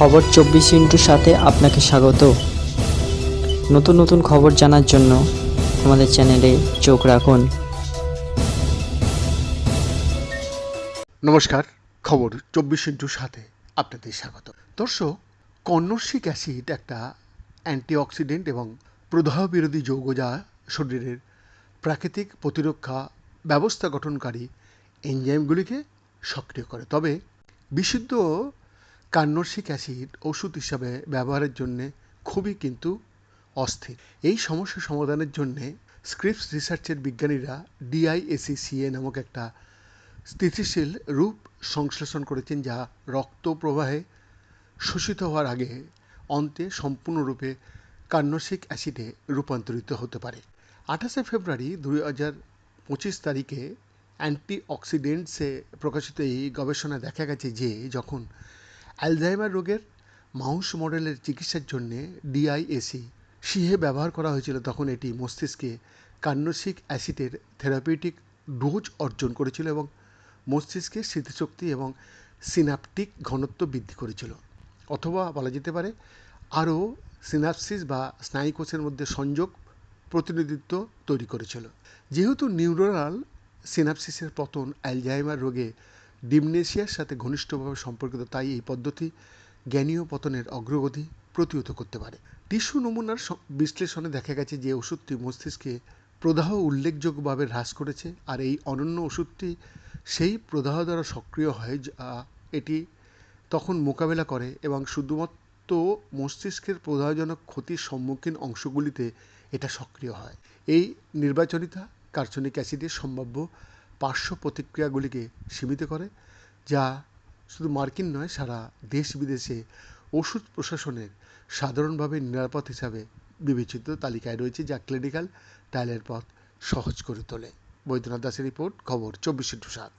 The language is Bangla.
খবর চব্বিশ ইন্টুর সাথে আপনাকে স্বাগত। নতুন নতুন খবর জানার জন্য আমাদের চ্যানেলে চোখ রাখুন। নমস্কার, খবর চব্বিশ ইন্টুর সাথে আপনাদের স্বাগত। দর্শক কন্নর্সিক অ্যাসিড একটা অ্যান্টিঅক্সিডেন্ট এবং প্রদাহ বিরোধী যৌগ যা শরীরের প্রাকৃতিক প্রতিরক্ষা ব্যবস্থা গঠনকারী এনজাইমগুলিকে সক্রিয় করে। তবে বিশুদ্ধ কান্নর্সিক অ্যাসিড ওষুধ হিসাবে ব্যবহারের জন্য খুবই কিন্তু অস্থির। এই সমস্যা সমাধানের জন্য স্ক্রিপস রিসার্চের বিজ্ঞানীরা ডিআইএসিসিএ নামক একটা স্থিতিশীল রূপ সংশ্লেষণ করেছেন যা রক্ত প্রবাহে শোষিত হওয়ার আগে অন্তে সম্পূর্ণরূপে কার্নসিক অ্যাসিডে রূপান্তরিত হতে পারে। আঠাশে ফেব্রুয়ারি দুই হাজার পঁচিশ তারিখে অ্যান্টিঅক্সিডেন্টসে প্রকাশিত এই গবেষণায় দেখা গেছে যে যখন অ্যালজাইমার রোগের মাউস মডেলের চিকিৎসার জন্য ডিআইএসি সিহে ব্যবহার করা হয়েছিল তখন এটি মস্তিষ্কে কার্নসিক অ্যাসিডের থেরাপিউটিক ডোজ অর্জন করেছিল এবং মস্তিষ্কের স্মৃতিশক্তি এবং সিনাপটিক ঘনত্ব বৃদ্ধি করেছিল। অথবা বলা যেতে পারে, আরও সিনাপসিস বা স্নায়ুকোষের মধ্যে সংযোগ প্রতিনিধিত্ব তৈরি করেছিল। যেহেতু নিউরোনাল সিনাপসিসের পতন অ্যালজাইমার রোগে ডিমনেশিয়ার সাথে ঘনিষ্ঠভাবে সম্পর্কিত, তাই এই পদ্ধতি জ্ঞানীয় পতনের অগ্রগতি প্রতিহত করতে পারে। টিস্যু নমুনার বিশ্লেষণে দেখা গেছে যে ওষুধটি মস্তিষ্কে প্রদাহ উল্লেখযোগ্যভাবে হ্রাস করেছে, আর এই অনন্য ওষুধটি সেই প্রদাহ দ্বারা সক্রিয় হয় যা এটি তখন মোকাবেলা করে এবং শুধুমাত্র মস্তিষ্কের প্রদাহজনক ক্ষতির সম্মুখীন অংশগুলিতে এটা সক্রিয় হয়। এই নির্বাচনিতা কার্সনিক অ্যাসিডের সম্ভাব্য পার্শ্ব প্রতিক্রিয়াগুলিকে সীমিত করে, যা শুধু মার্কিন নয়, সারা দেশ বিদেশে ওষুধ প্রশাসনের সাধারণভাবে নিরাপদ হিসাবে বিবেচিত তালিকায় রয়েছে, যা ক্লিনিক্যাল ট্রায়ালের পথ সহজ করে তোলে। বৈদ্যনাথ দাসের রিপোর্ট, খবর চব্বিশে টু সাত।